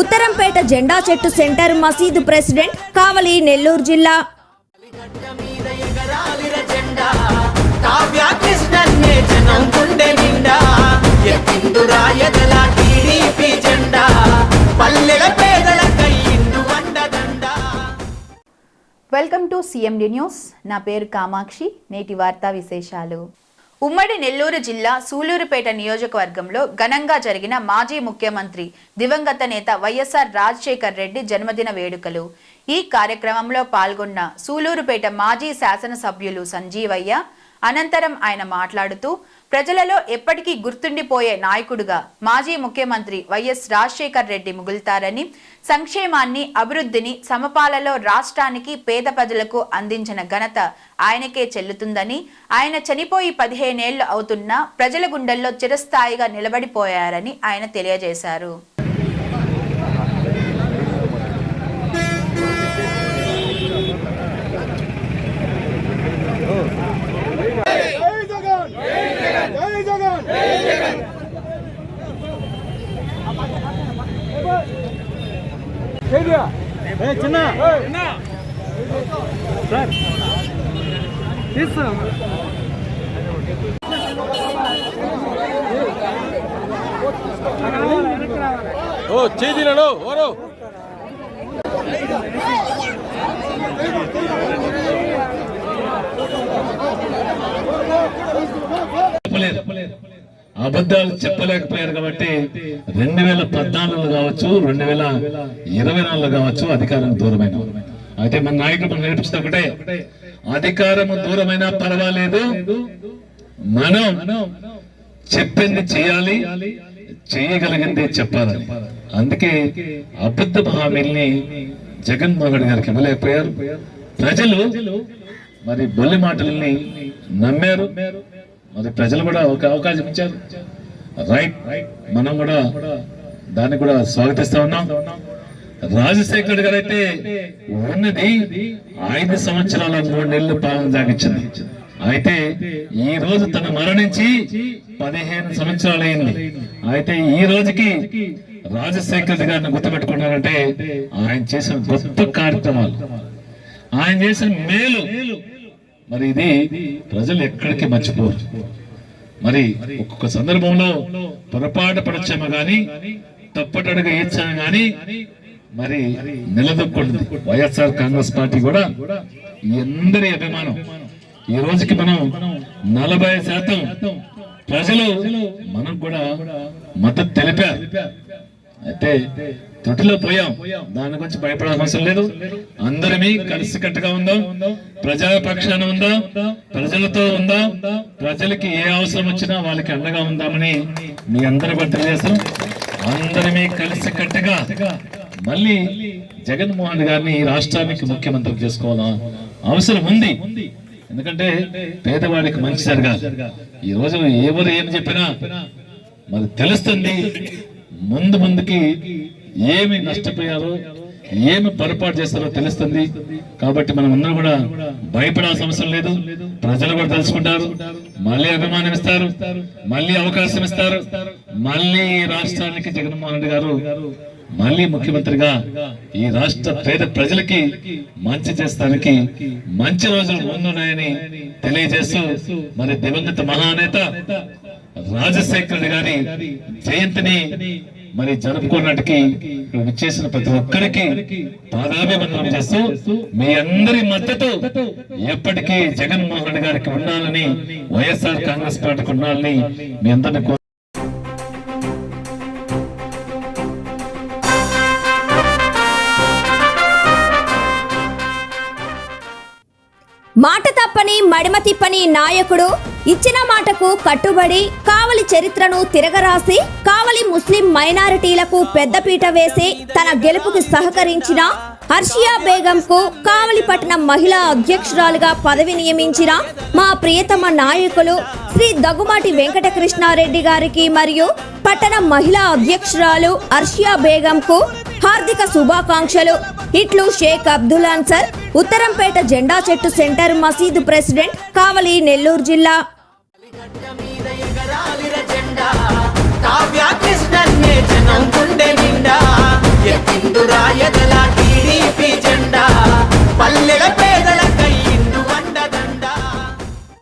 ఉత్తరంపేట జెండా చెట్టు సెంటర్ మసీదు ప్రెసిడెంట్ కావలి నెల్లూరు జిల్లా. జెండా వెల్కమ్ టు సిఎండి న్యూస్. నా పేరు కామాక్షి. నేటి వార్తా విశేషాలు. ఉమ్మడి నెల్లూరు జిల్లా సూలూరుపేట నియోజకవర్గంలో ఘనంగా జరిగిన మాజీ ముఖ్యమంత్రి దివంగత నేత వైఎస్ఆర్ రాజశేఖర్ రెడ్డి జన్మదిన వేడుకలు. ఈ కార్యక్రమంలో పాల్గొన్న సూలూరుపేట మాజీ శాసనసభ్యులు సంజీవయ్య అనంతరం ఆయన మాట్లాడుతూ ప్రజలలో ఎప్పటికీ గుర్తుండిపోయే నాయకుడుగా మాజీ ముఖ్యమంత్రి వైఎస్ రాజశేఖర్ రెడ్డి మిగులుతారని సంక్షేమాన్ని అభివృద్ధిని సమపాలలో రాష్ట్రానికి పేద ప్రజలకు అందించిన ఘనత ఆయనకే చెల్లుతుందని ఆయన చనిపోయి పదిహేనేళ్ళు అవుతున్నా ప్రజల గుండెల్లో చిరస్థాయిగా నిలబడిపోయారని ఆయన తెలియజేశారు. చిన్న. సార్. తీస్తా ఓ చేతిలో ఓరో. అబద్ధాలు చెప్పలేకపోయారు కాబట్టి రెండు వేల పద్నాలుగులో కావచ్చు రెండు వేల ఇరవై నాలుగులో కావచ్చు అధికారం దూరమైన అయితే మన నాయకుడు మనం నేర్పిస్తే ఒకటే అధికారం దూరమైనా పర్వాలేదు మనం చెప్పింది చేయాలి చేయగలిగింది చెప్పాలి అందుకే అబద్ధ హామీల్ని జగన్మోహన్ రెడ్డి గారికి ఇవ్వలేకపోయారు. ప్రజలు మరి బొల్లి మాటల్ని నమ్మారు. మరి ప్రజలు కూడా ఒక అవకాశం ఇచ్చారు. రైట్ మనం కూడా దాన్ని కూడా స్వాగతిస్తా ఉన్నాం. రాజశేఖర్ గారు అయితే ఉన్నది ఐదు సంవత్సరాల మూడు నెలలు పాలన సాగించింది అయితే ఈ రోజు తను మరణించి పదిహేను సంవత్సరాలు అయింది. అయితే ఈ రోజుకి రాజశేఖర్ గారిని గుర్తుపెట్టుకున్నారంటే ఆయన చేసిన గొప్ప కార్యక్రమాలు. ఆయన చేసిన మేలు మరి ఇది ప్రజలు ఎక్కడికి మర్చిపోరు. మరి ఒక్కొక్క సందర్భంలో పొరపాటు పడచ్చామో గాని తప్పటడుగా ఇచ్చాము గాని మరి నిలదొక్కుంది వైఎస్ఆర్ కాంగ్రెస్ పార్టీ కూడా ఎందరి అభిమానం. ఈ రోజుకి మనం నలభై శాతం ప్రజలు మనకు కూడా మద్దతు తెలిపారు. అయితే తొట్టిలో పోయాం. దాని గురించి భయపడాల్సిన అవసరం లేదు. అందరమీ కలిసి కట్టుగా ఉందాం. ప్రజా పక్షాన ఉందాం? ప్రజలతో ఉందాం? ప్రజలకి ఏ అవసరం వచ్చినా వాళ్ళకి అండగా ఉందామని మీ అందరి కూడా తెలియజేస్తాం అందరమీ కలిసి కట్టుగా మళ్ళీ జగన్మోహన్ గారిని ఈ రాష్ట్రానికి ముఖ్యమంత్రి చేసుకోవాలా అవసరం ఉంది. ఎందుకంటే పేదవాడికి మంచి జరగాలి. ఈ రోజు ఎవరు ఏం చెప్పినా మరి తెలుస్తుంది. ముందు ముందుకి ఏమి నష్టపోయారో ఏమి పొరపాటు చేస్తారో తెలుస్తుంది. కాబట్టి మనం అందరం కూడా భయపడాల్సిన అవసరం లేదు. ప్రజలు కూడా తెలుసుకుంటారు. మళ్ళీ అభిమానం ఇస్తారు. మళ్ళీ అవకాశం ఇస్తారు. మళ్ళీ ఈ రాష్ట్రానికి జగన్మోహన్ రెడ్డి గారు మళ్ళీ ముఖ్యమంత్రిగా ఈ రాష్ట్ర పేద ప్రజలకి మంచి చేస్తానికి మంచి రోజులు ముందున్నాయని తెలియజేస్తూ మరి దివంగత మహానేత రాజశేఖర్ గారి జయంతిని మరి జరుపుకున్నట్టుకి ఇక్కడ విచ్చేసిన ప్రతి ఒక్కరికి పాదాభివందనం చేస్తూ మీ అందరి మద్దతు ఎప్పటికీ జగన్మోహన్ రెడ్డి గారికి ఉండాలని వైఎస్ఆర్ కాంగ్రెస్ పార్టీకి ఉండాలని మీ అందరిని కోరు- మాట తప్పని మడిమ తిప్పని నాయకుడు ఇచ్చిన మాటకు కట్టుబడి కావలి చరిత్రను తిరగరాసి కావలి ముస్లిం మైనారిటీలకు పెద్దపీట వేసి తన గెలుపుకు సహకరించిన హర్షియా బేగం కు కావలి పట్టణం మహిళా అధ్యక్షురాలుగా పదవి నియమించిన మా ప్రియతమ నాయకులు శ్రీ దగ్గుమాటి వెంకటకృష్ణారెడ్డి గారికి మరియు పట్టణ మహిళా అధ్యక్షురాలు హర్షియా బేగం కు హార్దిక శుభాకాంక్షలు. ఇట్లు షేక్ అబ్దుల్ అన్సర్ ఉత్తరంపేట జెండా చెట్టు సెంటర్ మసీదు ప్రెసిడెంట్ కావలి నెల్లూరు జిల్లా